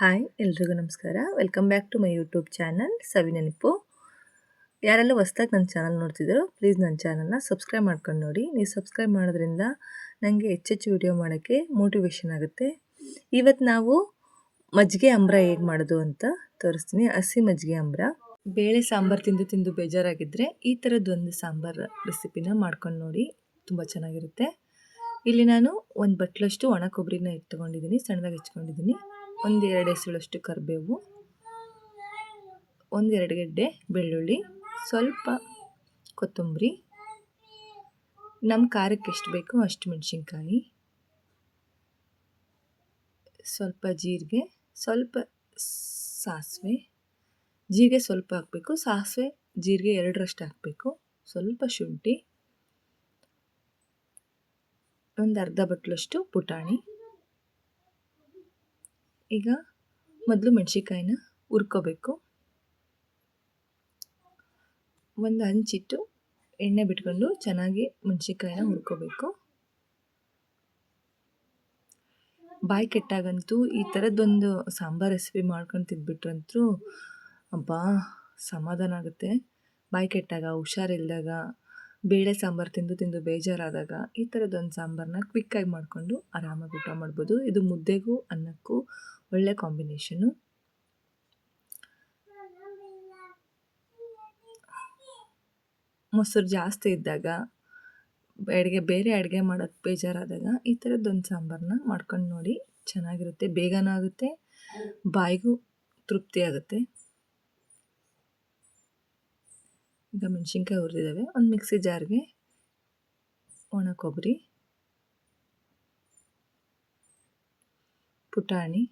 Hi ಎಲ್ರಿಗೂ ನಮಸ್ಕಾರ. Welcome back to my YouTube channel Savi Nenapu ಯಾರೆಲ್ಲ ಹೊಸ್ದಾಗಿ ನನ್ನ ಚಾನಲ್ ನೋಡ್ತಿದ್ದೀರೋ ಪ್ಲೀಸ್ ನನ್ನ ಚಾನಲ್ನ ಸಬ್ಸ್ಕ್ರೈಬ್ ಮಾಡ್ಕೊಂಡು ನೋಡಿ. ನೀವು ಸಬ್ಸ್ಕ್ರೈಬ್ ಮಾಡೋದ್ರಿಂದ ನನಗೆ ಹೆಚ್ಚೆಚ್ಚು ವಿಡಿಯೋ ಮಾಡೋಕ್ಕೆ ಮೋಟಿವೇಶನ್ ಆಗುತ್ತೆ. ಇವತ್ತು ನಾವು ಮಜ್ಜಿಗೆ ಅಂಬ್ರ ಹೇಗೆ ಮಾಡೋದು ಅಂತ ತೋರಿಸ್ತೀನಿ. ಹಸಿ ಮಜ್ಜಿಗೆ ಅಂಬ್ರ. ಬೇಳೆ ಸಾಂಬಾರು ತಿಂದು ತಿಂದು ಬೇಜಾರಾಗಿದ್ದರೆ ಈ ಥರದ್ದೊಂದು ಸಾಂಬಾರು ರೆಸಿಪಿನ ಮಾಡ್ಕೊಂಡು ನೋಡಿ. ತುಂಬ ಚೆನ್ನಾಗಿರುತ್ತೆ. ಇಲ್ಲಿ ನಾನು ಒಂದು ಬಟ್ಲಷ್ಟು ಒಣ ಕೊಬ್ಬರಿನ ಇಟ್ಕೊಂಡಿದ್ದೀನಿ ಸಣ್ಣದಾಗಿ ಹೆಚ್ಕೊಂಡಿದ್ದೀನಿ. ಒಂದು ಹೆಸಳಷ್ಟು ಎಸಳಷ್ಟು ಕರಿಬೇವು, ಒಂದೆರಡು ಗೆಡ್ಡೆ, ಬೆಳ್ಳುಳ್ಳಿ, ಸ್ವಲ್ಪ ಕೊತ್ತಂಬರಿ. ನಮ್ಮ ಖಾರಕ್ಕೆ ಎಷ್ಟು ಬೇಕೋ ಅಷ್ಟು ಮೆಣಸಿನ್ಕಾಯಿ. ಸ್ವಲ್ಪ ಜೀರಿಗೆ, ಸ್ವಲ್ಪ ಸಾಸಿವೆ. ಜೀರಿಗೆ ಸ್ವಲ್ಪ ಹಾಕಬೇಕು, ಸಾಸಿವೆ, ಜೀರಿಗೆ ಎರಡರಷ್ಟು ಹಾಕಬೇಕು. ಸ್ವಲ್ಪ ಶುಂಠಿ, ಒಂದು ಅರ್ಧ ಬಟ್ಲಷ್ಟು ಪುಟಾಣಿ. ಈಗ ಮೊದಲು ಮೆಣಸಿಕಾಯಿನ ಹುರ್ಕೋಬೇಕು. ಒಂದು ಹಂಚಿಟ್ಟು ಎಣ್ಣೆ ಬಿಟ್ಕೊಂಡು ಚೆನ್ನಾಗಿ ಮೆಣಸಿಕಾಯಿನ ಹುರ್ಕೋಬೇಕು. ಬಾಯಿ ಕೆಟ್ಟಾಗಂತೂ ಈ ಥರದ್ದೊಂದು ಸಾಂಬಾರು ರೆಸಿಪಿ ಮಾಡ್ಕೊಂಡು ತಿಂದ್ಬಿಟ್ರಂತೂ ಅಬ್ಬಾ, ಸಮಾಧಾನ ಆಗುತ್ತೆ. ಬಾಯಿ ಕೆಟ್ಟಾಗ ಹುಷಾರಿಲ್ದಾಗ ಬೇಳೆ ಸಾಂಬಾರು ತಿಂದು ತಿಂದು ಬೇಜಾರಾದಾಗ ಈ ಥರದ್ದೊಂದು ಸಾಂಬಾರನ್ನ ಕ್ವಿಕ್ಕಾಗಿ ಮಾಡಿಕೊಂಡು ಆರಾಮಾಗಿ ಊಟ ಮಾಡ್ಬೋದು. ಇದು ಮುದ್ದೆಗೂ, ಅನ್ನಕ್ಕೂ ಒಳ್ಳೆ ಕಾಂಬಿನೇಷನು ಮೊಸರು ಜಾಸ್ತಿ ಇದ್ದಾಗ, ಅಡುಗೆ, ಬೇರೆ ಅಡುಗೆ ಮಾಡೋಕ್ಕೆ ಬೇಜಾರಾದಾಗ ಈ ಥರದ್ದೊಂದು ಸಾಂಬಾರನ್ನ ಮಾಡ್ಕೊಂಡು ನೋಡಿ ಚೆನ್ನಾಗಿರುತ್ತೆ. ಬೇಗನೂ ಆಗುತ್ತೆ, ಬಾಯಿಗೂ ತೃಪ್ತಿ ಆಗುತ್ತೆ. ಈಗ ಮೆಣಸಿನ್ಕಾಯಿ ಹುರಿದಿದ್ದಾವೆ ಒಂದು ಮಿಕ್ಸಿ ಜಾರ್ಗೆ ಒಣ ಕೊಬ್ಬರಿ, ಪುಟಾಣಿ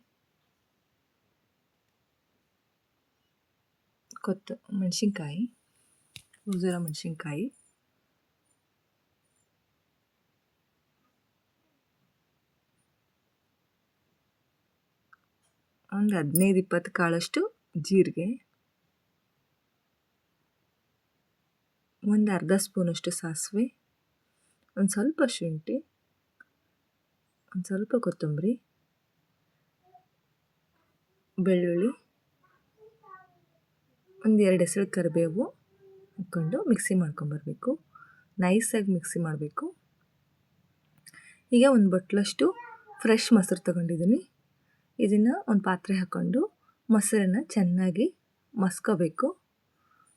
ಕೊತ್ತು ಮೆಣಸಿನ್ಕಾಯಿ ಉಜಿರೋ ಮೆಣಸಿನ್ಕಾಯಿ. ಒಂದು ಹದಿನೈದು ಇಪ್ಪತ್ತು ಕಾಳಷ್ಟು ಜೀರಿಗೆ. ಒಂದು ಅರ್ಧ ಸ್ಪೂನಷ್ಟು ಸಾಸಿವೆ. ಒಂದು ಸ್ವಲ್ಪ ಶುಂಠಿ. ಒಂದು ಸ್ವಲ್ಪ ಕೊತ್ತಂಬರಿ. ಬೆಳ್ಳುಳ್ಳಿ. ಒಂದು ಎರಡು ಹೆಸರು ಕರಿಬೇವು ಹಾಕ್ಕೊಂಡು ಮಿಕ್ಸಿ ಮಾಡ್ಕೊಂಬರ್ಬೇಕು. ನೈಸಾಗಿ ಮಿಕ್ಸಿ ಮಾಡಬೇಕು. ಈಗ ಒಂದು ಬಟ್ಲಷ್ಟು ಫ್ರೆಶ್ ಮೊಸರು ತಗೊಂಡಿದ್ದೀನಿ. ಇದನ್ನು ಒಂದು ಪಾತ್ರೆ ಹಾಕ್ಕೊಂಡು ಮೊಸರನ್ನು ಚೆನ್ನಾಗಿ ಮಸ್ಕೋಬೇಕು.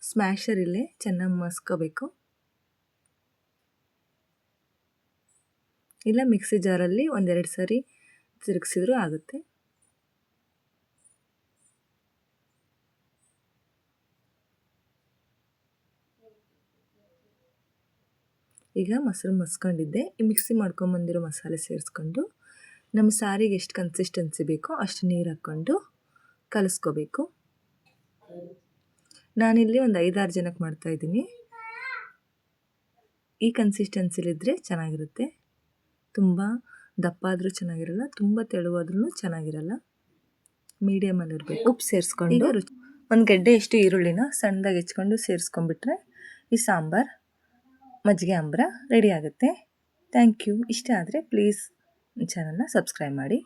ಸ್ಮ್ಯಾಶರಿಲ್ಲೇ ಚೆನ್ನಾಗಿ ಮಸ್ಕೋಬೇಕು. ಇಲ್ಲ ಮಿಕ್ಸಿ ಜಾರಲ್ಲಿ ಒಂದೆರಡು ಸಾರಿ ತಿರುಗಿಸಿದ್ರೂ ಆಗುತ್ತೆ. ಈಗ ಮೊಸರು ಮಸ್ಕೊಂಡಿದ್ದೆ. ಈ ಮಿಕ್ಸಿ ಮಾಡ್ಕೊಂಬಂದಿರೋ ಮಸಾಲೆ ಸೇರಿಸ್ಕೊಂಡು ನಮ್ಮ ಸಾರಿಗೆ ಎಷ್ಟು ಕನ್ಸಿಸ್ಟೆನ್ಸಿ ಬೇಕೋ ಅಷ್ಟು ನೀರು ಹಾಕ್ಕೊಂಡು ಕಲಿಸ್ಕೋಬೇಕು. ನಾನಿಲ್ಲಿ ಒಂದು ಐದಾರು ಜನಕ್ಕೆ ಮಾಡ್ತಾಯಿದ್ದೀನಿ ಈ ಕನ್ಸಿಸ್ಟೆನ್ಸಿಲಿದ್ದರೆ ಚೆನ್ನಾಗಿರುತ್ತೆ. ತುಂಬ ದಪ್ಪ ಆದರೂ ಚೆನ್ನಾಗಿರಲ್ಲ ತುಂಬ ತೆಳುವಾದ್ರೂ ಚೆನ್ನಾಗಿರಲ್ಲ. ಮೀಡಿಯಮಲ್ಲಿರಬೇಕು ಉಪ್ಪು ಸೇರಿಸ್ಕೊಂಡು ಒಂದು ಗೆಡ್ಡೆ ಎಷ್ಟು ಈರುಳ್ಳಿನ ಸಣ್ಣದಾಗಿ ಹೆಚ್ಕೊಂಡು ಸೇರಿಸ್ಕೊಂಡ್ಬಿಟ್ರೆ ಈ ಸಾಂಬಾರು ಮಜ್ಜಿಗೆ ಅಂಬ್ರ ರೆಡಿ ಆಗುತ್ತೆ. ಥ್ಯಾಂಕ್ ಯು ಇಷ್ಟ ಆದರೆ ಪ್ಲೀಸ್ ಚಾನಲ್ನ ಸಬ್ಸ್ಕ್ರೈಬ್ ಮಾಡಿ.